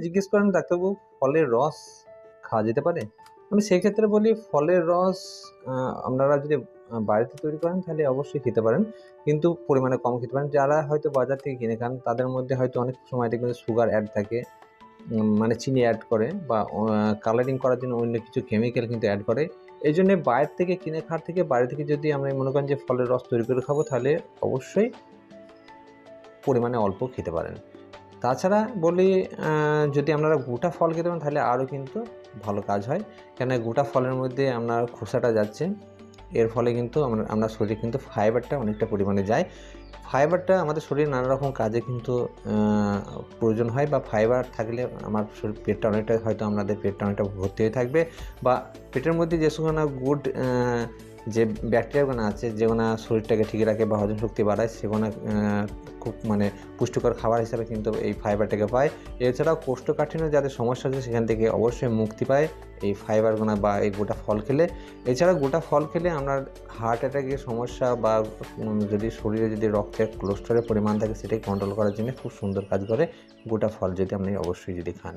জিজ্ঞেস করেন, ডাক্তারবাবু, ফলের রস খাওয়া যেতে পারে? আমি সেক্ষেত্রে বলি, ফলের রস আপনারা যদি বাড়িতে তৈরি করেন, তাহলে অবশ্যই খেতে পারেন। কিন্তু পরিমাণে কম খেতে পারেন। যারা হয়তো বাজার থেকে কিনে খান, তাদের মধ্যে হয়তো অনেক সময় দেখবেন সুগার অ্যাড থাকে মানে চিনি অ্যাড করে বা কালারিং করার জন্য অন্য কিছু কেমিক্যাল কিন্তু অ্যাড করে। এই জন্যে বাইরে থেকে কিনে খাওয়ার থেকে বাড়ি থেকে যদি আমরা মনে করেন যে ফলের রস তৈরি করে খাব, তাহলে অবশ্যই পরিমাণে অল্প খেতে পারেন। তাছাড়া বলি যদি আপনারা গোটা ফল খেতে পারেন, তাহলে আরও কিন্তু ভালো কাজ হয়। কেন গোটা ফলের মধ্যে আপনার খোসাটা যাচ্ছে, এর ফলে কিন্তু আমরা আমরা শরীরে কিন্তু ফাইবারটা অনেকটা পরিমাণে যায়। ফাইবারটা আমাদের শরীরে নানা রকম কাজে কিন্তু প্রয়োজন হয় বা ফাইবার থাকলে আমার শরীর পেটটা অনেকটা, হয়তো আমাদের পেটটা অনেকটা ভর্তি হয়ে থাকবে বা পেটের মধ্যে যে সময় গুড যে ব্যাকটেরিয়াগুলো আছে যেগুলো শরীরটাকে ঠিক রাখে বা হজম শক্তি বাড়ায় সেগুলো খুব মানে পুষ্টিকর খাবার হিসাবে কিন্তু এই ফাইবারটাকে পায়। এছাড়াও কোষ্ঠকাঠিন্য যাদের সমস্যা আছে, সেখান থেকে অবশ্যই মুক্তি পায় এই ফাইবারগুলো বা এই গোটা ফল খেলে। এছাড়া গোটা ফল খেলে আপনার হার্ট অ্যাটাকের সমস্যা বা যদি শরীরে যদি রক্তের কোলেস্ট্রলের পরিমাণ থাকে সেটাকে কন্ট্রোল করার জন্য খুব সুন্দর কাজ করে গোটা ফল যদি আপনি অবশ্যই যদি খান।